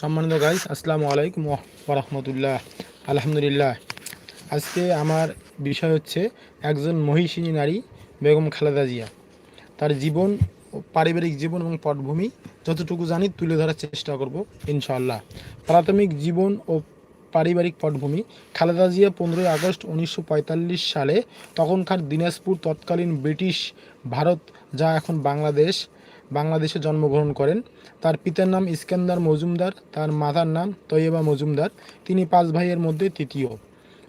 সম্মানিত গাইস আসসালামু আলাইকুম রহমতুল্লাহ। আলহামদুলিল্লাহ। আজকে আমার বিষয় হচ্ছে একজন মহিষিনী নারী বেগম খালেদা জিয়া। তার জীবন, পারিবারিক জীবন এবং পটভূমি যতটুকু জানি তুলে ধরার চেষ্টা করব, ইনশাআল্লাহ। প্রাথমিক জীবন ও পারিবারিক পটভূমি খালেদা জিয়া পনেরোই আগস্ট উনিশশো পঁয়তাল্লিশ সালে, তখনকার দিনাজপুর তৎকালীন ব্রিটিশ ভারত, যা এখন বাংলাদেশ বাংলাদেশে জন্মগ্রহণ করেন। তার পিতার নাম ইস্কান্দার মজুমদার, তার মাতার নাম তৈয়বা মজুমদার। তিনি পাঁচ ভাইয়ের মধ্যে তৃতীয়।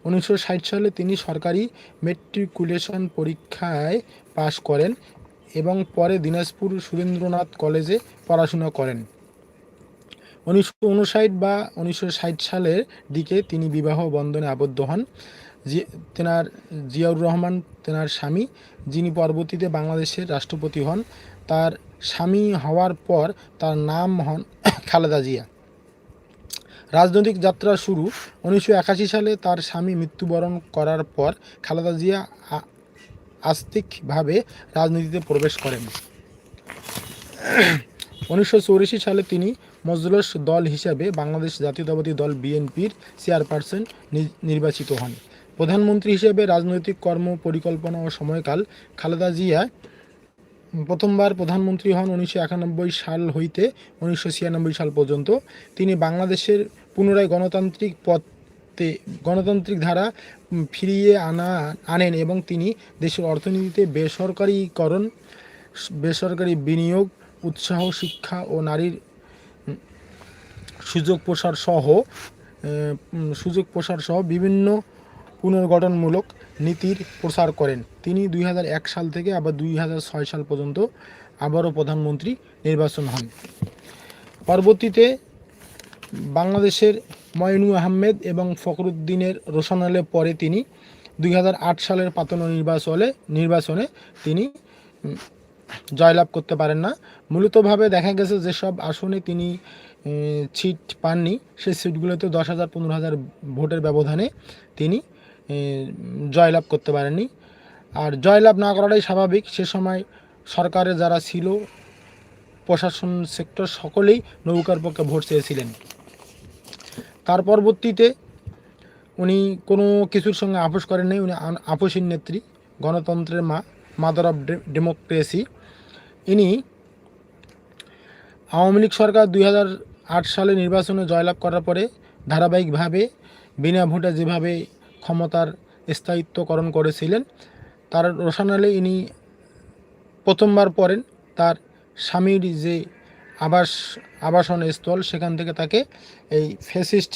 উনিশশো ষাট সালে তিনি সরকারি মেট্রিকুলেশন পরীক্ষায় পাশ করেন এবং পরে দিনাজপুর সুরেন্দ্রনাথ কলেজে পড়াশোনা করেন। উনিশশো উনষাট বা উনিশশো ষাট সালের দিকে তিনি বিবাহ বন্ধনে আবদ্ধ হন। তেনার জিয়াউর রহমান, তেনার স্বামী, যিনি পরবর্তীতে বাংলাদেশের রাষ্ট্রপতি হন। তার স্বামী হওয়ার পর তার নাম হন খালেদা জিয়া। রাজনৈতিক যাত্রা শুরু উনিশশো একাশি সালে তার স্বামী মৃত্যুবরণ করার পর খালেদা জিয়া আস্তিকভাবে রাজনীতিতে প্রবেশ করেন। উনিশশো সালে তিনি মজলস দল হিসাবে বাংলাদেশ জাতীয়তাবাদী দল বিএনপির চেয়ারপারসন নির্বাচিত হন। প্রধানমন্ত্রী হিসেবে রাজনৈতিক কর্ম পরিকল্পনা ও সময়কাল খালেদা জিয়া প্রথমবার প্রধানমন্ত্রী হন উনিশশো একানব্বই সাল হইতে উনিশশো ছিয়ানব্বই সাল পর্যন্ত। তিনি বাংলাদেশের পুনরায় গণতান্ত্রিক পথে, গণতান্ত্রিক ধারা ফিরিয়ে আনা, আনেন এবং তিনি দেশের অর্থনীতিতে বেসরকারীকরণ, বেসরকারি বিনিয়োগ, উৎসাহ, শিক্ষা ও নারীর সুযোগ প্রসার সহ সুযোগ প্রসার সহ বিভিন্ন পুনর্গঠনমূলক নীতির প্রসার করেন। তিনি দুই হাজার এক সাল থেকে আবার দুই হাজার ছয় সাল পর্যন্ত আবারও প্রধানমন্ত্রী নির্বাচন হন। পরবর্তীতে বাংলাদেশের ময়নু আহমেদ এবং ফখরুদ্দিনের রোশনালে পরে তিনি দুই হাজার আট সালের পাতন নির্বাচনে নির্বাচনে তিনি জয়লাভ করতে পারেন না। মূলতভাবে দেখা গেছে যেসব আসনে তিনি সিট পাননি। সেই সিটগুলোতে দশ হাজার, পনেরো হাজার ভোটের ব্যবধানে তিনি জয়লাভ করতে পারেননি আর জয়লাভ না করাটাই স্বাভাবিক। সে সময় সরকারে যারা ছিল, প্রশাসন সেক্টর সকলেই নৌকার পক্ষে ভোট চেয়েছিলেন। তার পরবর্তীতে উনি কোনো কিছুর সঙ্গে আপোষ করেন করেননি উনি আপোষের নেত্রী, গণতন্ত্রের মা, মাদার অফ ডেমোক্রেসি। ইনি আওয়ামী লীগ সরকার দুই হাজার আট সালে নির্বাচনে জয়লাভ করার পরে ধারাবাহিকভাবে বিনা ভোটে যেভাবে ক্ষমতার স্থায়িত্বকরণ করেছিলেন। তার রোশানালে ইনি প্রথমবার পড়েন। তার স্বামীর যে আবাস, আবাসন স্থল, সেখান থেকে তাকে এই ফেসিস্ট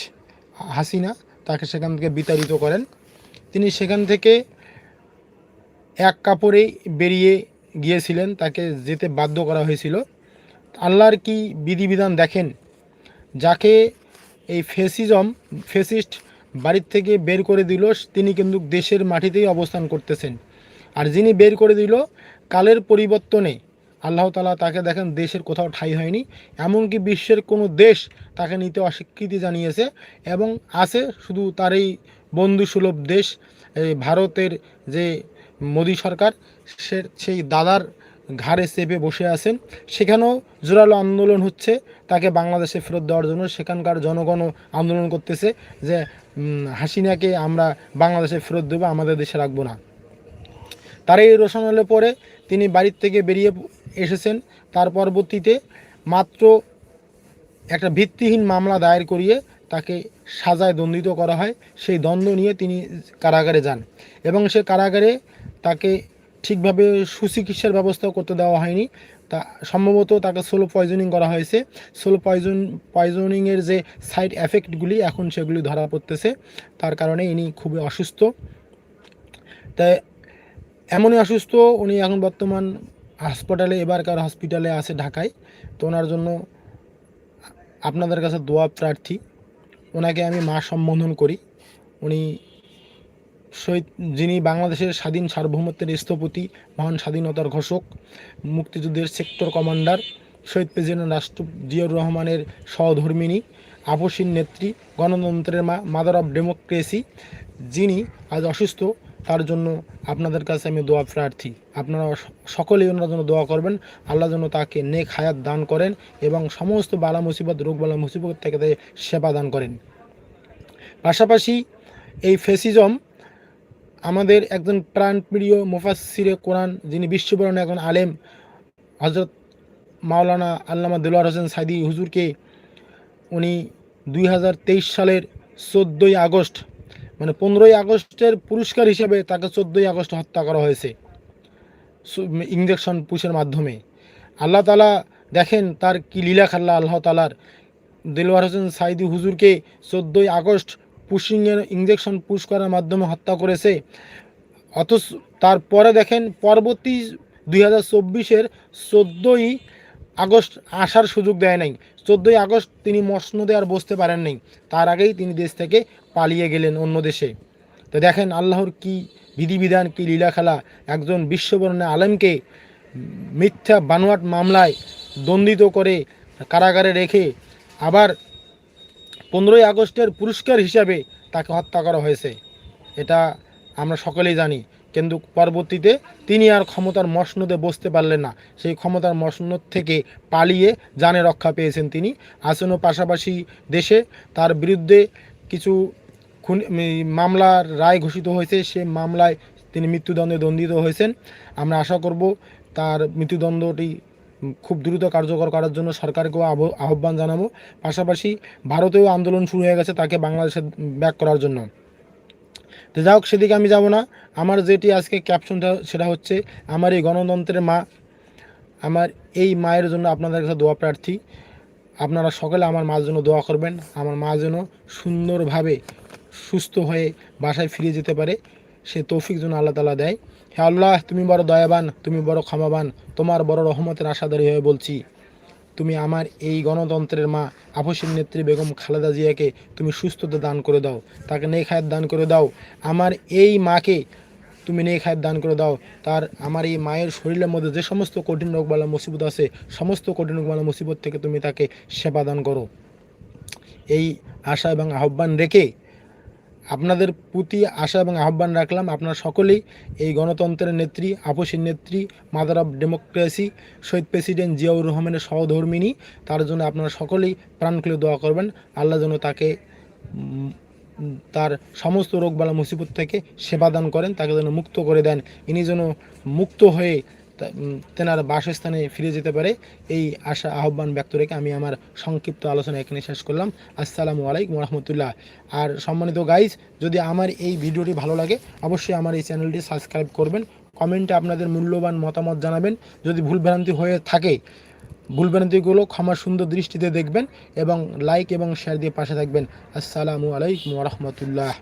হাসিনা তাকে সেখান থেকে বিতাড়িত করেন। তিনি সেখান থেকে এক কাপড়েই বেরিয়ে গিয়েছিলেন। তাকে যেতে বাধ্য করা হয়েছিল। আল্লাহর কি বিধিবিধান দেখেন? যাকে এই ফেসিজম ফেসিস্ট বাড়ির থেকে বের করে দিল, তিনি কিন্তু দেশের মাটিতেই অবস্থান করতেছেন। আর যিনি বের করে দিল, কালের পরিবর্তনে আল্লাহ তালা তাকে দেখেন দেশের কোথাও ঠাঁই হয়নি, এমনকি বিশ্বের কোনো দেশ তাকে নিতে অস্বীকৃতি জানিয়েছে এবং আছে শুধু তার এই বন্ধুসুলভ দেশ ভারতের যে মোদী সরকার, সে সেই দাদার ঘাড়ে চেপে বসে আছেন। সেখানেও জোরালো আন্দোলন হচ্ছে। তাকে বাংলাদেশে ফেরত দেওয়ার জন্য সেখানকার জনগণও আন্দোলন করতেছে যে হাসিনাকে আমরা বাংলাদেশে ফেরত দেবো, আমাদের দেশে রাখব না। তার এই রোশনালে পরে তিনি বাড়ির থেকে বেরিয়ে এসেছেন। তার পরবর্তীতে মাত্র একটা ভিত্তিহীন মামলা দায়ের করিয়ে তাকে সাজায় দণ্ডিত করা হয়। সেই দ্বন্দ্ব নিয়ে তিনি কারাগারে যান এবং সে কারাগারে তাকে ঠিকভাবে সুচিকিৎসার ব্যবস্থাও করতে দেওয়া হয়নি। তা সম্ভবত তাকে সোলো পয়জনিং করা হয়েছে। সোলো পয়জন, পয়জনিংয়ের যে সাইড এফেক্টগুলি এখন সেগুলি ধরা পড়তেছে। তার কারণে ইনি খুবই অসুস্থ। তাই এমনই অসুস্থ, উনি এখন বর্তমান হাসপাতালে এবারকার হসপিটালে আছে ঢাকায়। তো ওনার জন্য আপনাদের কাছে দোয়া প্রার্থী। ওনাকে আমি মা সম্বোধন করি। উনি শহীদ, যিনি বাংলাদেশের স্বাধীন সার্বভৌমত্বের স্থপতি, মহান স্বাধীনতার ঘোষক, মুক্তিযুদ্ধের সেক্টর কমান্ডার, শহীদ প্রেসিডেন্ট রাষ্ট্র জিয়াউর রহমানের সহধর্মিনী আপসীন নেত্রী, গণতন্ত্রের মা মাদার অফ ডেমোক্রেসি যিনি আজ অসুস্থ, তার জন্য আপনাদের কাছে আমি দোয়া প্রার্থী। আপনারা সকলেই ওনার জন্য দোয়া করবেন, আল্লাহ যেন তাকে নেক হায়াত দান করেন এবং সমস্ত বালা মুসিবত রোগ বালা মুসিবত থেকে সেবা দান করেন। পাশাপাশি এই ফেসিজম আমাদের একজন প্রাণপ্রিয় মুফাসিরে কোরআন, যিনি বিশ্ববরণে এখন আলেম হজরত মাওলানা আল্লামা দিলওয়ার হোসেন সাইদি হুজুরকে উনি দুই হাজার তেইশ সালের চোদ্দোই আগস্ট মানে পনেরোই আগস্টের পুরস্কার হিসেবে তাকে চোদ্দোই আগস্ট হত্যা করা হয়েছে ইঞ্জেকশন পুষের মাধ্যমে। আল্লাহ তালা দেখেন তার কি লীলা খাল্লা আল্লাহ তালার দিলওয়ার হোসেন সাইদি হুজুরকে চোদ্দোই আগস্ট পুশিংয়ের ইঞ্জেকশন পুশ করার মাধ্যমে হত্যা করেছে। অথচ তারপরে দেখেন, পরবর্তী দুই হাজার চব্বিশের চোদ্দোই আগস্ট আসার সুযোগ দেয় নাই। চোদ্দোই আগস্ট তিনি মসনদে আর বসতে পারেন নাই। তার আগেই তিনি দেশ থেকে পালিয়ে গেলেন অন্য দেশে। তো দেখেন, আল্লাহর কি বিধিবিধান, কি লীলা খেলা একজন বিশ্ববর্ণে আলেমকে মিথ্যা বানোয়াট মামলায় দণ্ডিত করে কারাগারে রেখে আবার পনেরোই আগস্টের পুরস্কার হিসাবে তাকে হত্যা করা হয়েছে। এটা আমরা সকলেই জানি। কিন্তু পরবর্তীতে তিনি আর ক্ষমতার মসনদে বসতে পারলেন না। সেই ক্ষমতার মসনদ থেকে পালিয়ে জানে রক্ষা পেয়েছেন তিনি। আসনও পাশাপাশি দেশে তার বিরুদ্ধে কিছু খুন মামলার রায় ঘোষিত হয়েছে। সে মামলায় তিনি মৃত্যুদণ্ডে দণ্ডিত হয়েছেন। আমরা আশা করব তার মৃত্যুদণ্ডটি খুব দ্রুত কার্যকর করার জন্য সরকারকেও আহ্ব- আহ্বান জানাব। পাশাপাশি ভারতেও আন্দোলন শুরু হয়ে গেছে তাকে বাংলাদেশে ব্যাক করার জন্য। তো যাই হোক, সেদিকে আমি যাব না। আমার যেটি আজকে ক্যাপশনটা সেটা হচ্ছে আমার এই গণতন্ত্রের মা, আমার এই মায়ের জন্য আপনাদের কাছে দোয়া প্রার্থী। আপনারা সকলে আমার মার জন্য দোয়া করবেন। আমার মা যেন সুন্দরভাবে সুস্থ হয়ে বাসায় ফিরে যেতে পারে। সে তৌফিক যেন আল্লাহ তালা দেয়। হে আল্লাহ, তুমি বড় দয়াবান, তুমি বড় ক্ষমাবান, তোমার বড় রহমতের আশাদারী হয়ে বলছি। তুমি আমার এই গণতন্ত্রের মা আপসের নেত্রী বেগম খালেদা জিয়াকে তুমি সুস্থতা দান করে দাও, তাকে নেই হায়াত দান করে দাও। আমার এই মাকে তুমি নেক হায়াত দান করে দাও। তার, আমার এই মায়ের শরীরের মধ্যে যে সমস্ত কঠিন রোগবালা মুসিবত আছে, সমস্ত কঠিন রোগবালা মুসিবত থেকে তুমি তাকে সেবা দান করো। এই আশা এবং আহ্বান রেখে আপনাদের প্রতি আশা এবং আহ্বান রাখলাম, আপনারা সকলেই এই গণতন্ত্রের নেত্রী, আপসীর নেত্রী মাদার অফ ডেমোক্রেসি শহীদ প্রেসিডেন্ট জিয়াউর রহমানের সহধর্মিনী তার জন্য আপনারা সকলেই প্রাণ খুলে দোয়া করবেন। আল্লাহ যেন তাকে তার সমস্ত রোগবালা, মুসিবত থেকে সেবা দান করেন, তাকে যেন মুক্ত করে দেন। ইনি যেন মুক্ত হয়ে তেনার বাসস্থানে ফিরে যেতে পারে। এই আশা, আহ্বান ব্যক্ত রেখে আমি আমার সংক্ষিপ্ত আলোচনা এখানে শেষ করলাম। আসসালামু আলাইকুম রহমতুল্লাহ আর সম্মানিত গাইজ যদি আমার এই ভিডিওটি ভালো লাগে, অবশ্যই আমার এই চ্যানেলটি সাবস্ক্রাইব করবেন। কমেন্টে আপনাদের মূল্যবান মতামত জানাবেন। যদি ভুলভ্রান্তি হয়ে থাকে, ভুলভ্রান্তিগুলো ক্ষমা সুন্দর দৃষ্টিতে দেখবেন এবং লাইক এবং শেয়ার দিয়ে পাশে থাকবেন। আসসালামু আলাইকুম রহমতুল্লাহ